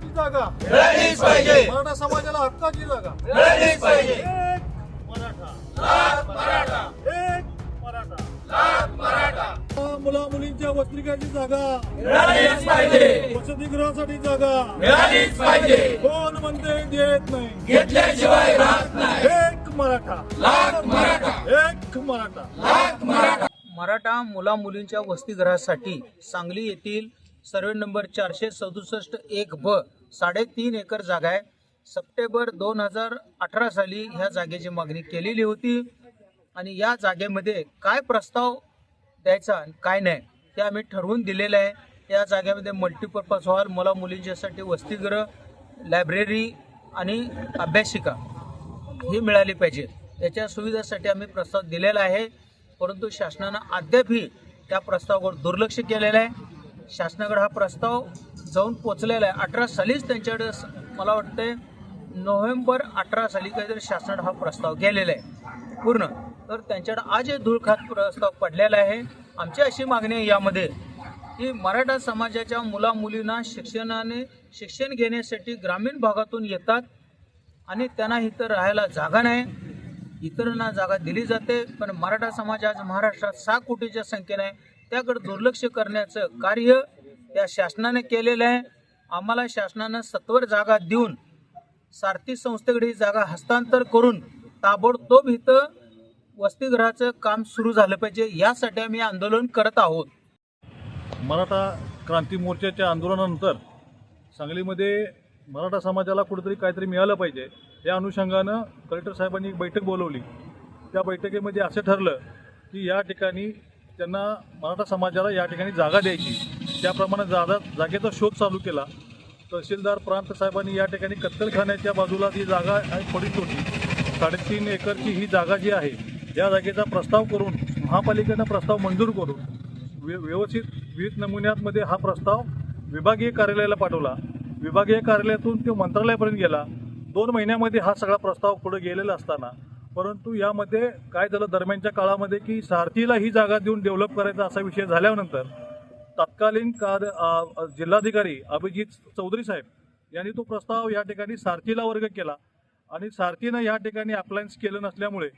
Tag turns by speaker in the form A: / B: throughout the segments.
A: हक्काची जागा.
B: मिळालीच पाहिजे.
A: मराठा समाजाला हक्काची जागा.
B: मिळालीच पाहिजे.
A: एक मराठा.
B: लाख मराठा.
A: एक मराठा.
B: लाख मराठा.
A: मुला मुलींच्या वस्त्रिकाची जागा.
B: मिळालीच पाहिजे.
A: वसतिगृहासाठी जागा.
B: मिळालीच पाहिजे.
A: कोण म्हणते देत नाही.
B: घेतल्याशिवाय राहत नाही.
A: एक मराठा.
B: लाख मराठा.
A: एक मराठा.
B: लाख मराठा.
C: मराठा मुला मुलींच्या वसतिगृहासाठी सांगली येथील सर्वे नंबर चारशे सदुसष्ट एक ब साडेतीन एकर जागा आहे. सप्टेंबर दोन हजार अठरा साली ह्या जागेची मागणी केलेली होती. आणि या जागेमध्ये काय प्रस्ताव द्यायचा आणि काय नाही ते आम्ही ठरवून दिलेलं आहे. या जागेमध्ये मल्टीपर्पज हॉल मुला मुलींच्यासाठी वसतिगृह लायब्ररी आणि अभ्यासिका ही मिळाली पाहिजे. याच्या सुविधेसाठी आम्ही प्रस्ताव दिलेला आहे. परंतु शासनानं अद्यापही त्या प्रस्तावावर दुर्लक्ष केलेलं आहे. शासनाकडे हा प्रस्ताव जाऊन पोचलेला आहे. अठरा सालीच त्यांच्याकडे मला वाटते नोव्हेंबर अठरा साली काहीतरी शासनाकडे हा प्रस्ताव गेलेला आहे. पूर्ण. तर त्यांच्याकडे आज हे धूळखात प्रस्ताव पडलेला आहे. आमची अशी मागणी आहे यामध्ये की मराठा समाजाच्या मुला मुलींना शिक्षणाने शिक्षण घेण्यासाठी ग्रामीण भागातून येतात आणि त्यांना इथं राहायला जागा नाही. इतरांना जागा दिली जाते. पण मराठा समाज आज महाराष्ट्रात सहा कोटीच्या संख्येने त्याकडे दुर्लक्ष करण्याचं कार्य त्या शासनाने केलेलं आहे. आम्हाला शासनानं सत्वर जागा देऊन सारथी संस्थेकडे ही जागा हस्तांतर करून ताबडतोब इथं वसतिगृहाचं काम सुरू झालं पाहिजे. यासाठी आम्ही आंदोलन करत आहोत.
A: मराठा क्रांती मोर्चाच्या आंदोलनानंतर सांगलीमध्ये मराठा समाजाला कुठेतरी काहीतरी मिळालं पाहिजे. या अनुषंगानं कलेक्टर साहेबांनी एक बैठक बोलवली. त्या बैठकीमध्ये असं ठरलं की या ठिकाणी त्यांना मराठा समाजाला या ठिकाणी जागा द्यायची. त्याप्रमाणे जागा जागेचा शोध चालू केला. तहसीलदार प्रांत साहेबांनी या ठिकाणी कत्तलखान्याच्या बाजूला जी जागा पडित पडीत होती. साडेतीन एकरची ही जागा जी आहे या जागेचा प्रस्ताव करून महापालिकेनं प्रस्ताव मंजूर करून व्य व्यवस्थित विविध नमुन्यांमध्ये हा प्रस्ताव विभागीय कार्यालयाला पाठवला. विभागीय कार्यालयातून तो मंत्रालयापर्यंत गेला. दोन महिन्यामध्ये हा सगळा प्रस्ताव पुढे गेलेला असताना परंतु यामध्ये काय झालं दरम्यानच्या काळामध्ये की सारथीला ही जागा देऊन डेव्हलप करायचा असा विषय झाल्यानंतर तत्कालीन कार्य जिल्हाधिकारी अभिजित चौधरी साहेब यांनी तो प्रस्ताव या ठिकाणी सारथीला वर्ग केला. आणि सारथीनं या ठिकाणी अप्लायन्स केलं नसल्यामुळे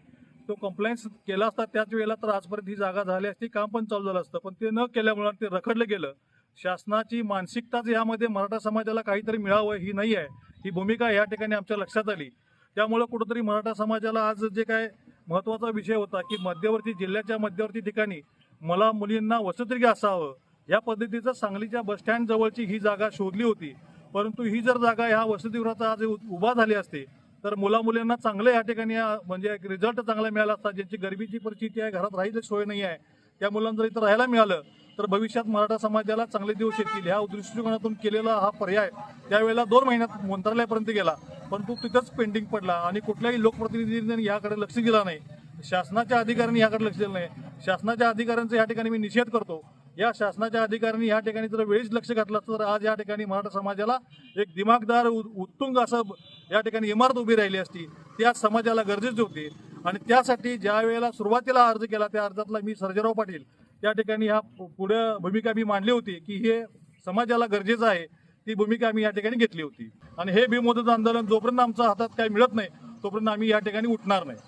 A: तो कंप्लायन्स केला असता त्याच वेळेला तर आजपर्यंत ही जागा झाली असती काम पण चालू झालं असतं. पण ते न केल्यामुळे ते रखडलं गेलं शासनाची मानसिकताच यामध्ये मराठा समाजाला काहीतरी मिळावं ही नाही आहे. ही भूमिका या ठिकाणी आमच्या लक्षात आली. त्यामुळं कुठंतरी मराठा समाजाला आज जे काय महत्त्वाचा विषय होता की मध्यवर्ती जिल्ह्याच्या मध्यवर्ती ठिकाणी मला मुलींना वसतिगृह असावं या पद्धतीचं सांगलीच्या बसस्टँड जवळची ही जागा शोधली होती. परंतु ही जर जागा ह्या वसतिगृहाचा आज उ- उभा झाली असते तर मुला मुलींना चांगलं या ठिकाणी म्हणजे एक रिझल्ट चांगला मिळाला असता ज्यांची गरिबीची परिस्थिती आहे घरात राहायची सोय नाही आहे त्या मुलांना जर इथं राहायला मिळालं तर भविष्यात मराठा समाजाला चांगले दिवस येतील. ह्या दृष्टिकोनातून केलेला हा पर्याय त्यावेळेला दोन महिन्यात मंत्रालयापर्यंत गेला. परंतु तिथंच पेंडिंग पडला. आणि कुठल्याही लोकप्रतिनिधींनी याकडे लक्ष दिलं नाही. शासनाच्या अधिकाऱ्यांनी याकडे लक्ष दिलं नाही. शासनाच्या अधिकाऱ्यांचा या ठिकाणी मी निषेध करतो. या शासनाच्या अधिकाऱ्यांनी या ठिकाणी जर वेळीच लक्ष घातलं असतं तर आज या ठिकाणी मराठा समाजाला एक दिमागदार उ- उत्तुंग असं या ठिकाणी इमारत उभी राहिली असती. त्या समाजाला गरजेची होती. आणि त्यासाठी ज्या वेळेला सुरुवातीला अर्ज केला त्या अर्जातला मी सर्जेराव पाटील त्या ठिकाणी ह्या पु- पुढे भूमिका मी मांडली होती की हे समाजाला गरजेचं आहे. ती भूमिका आम्ही या ठिकाणी घेतली होती. आणि हे बेमुदत आंदोलन जोपर्यंत आमच्या हातात काही मिळत नाही तोपर्यंत आम्ही या ठिकाणी उठणार नाही.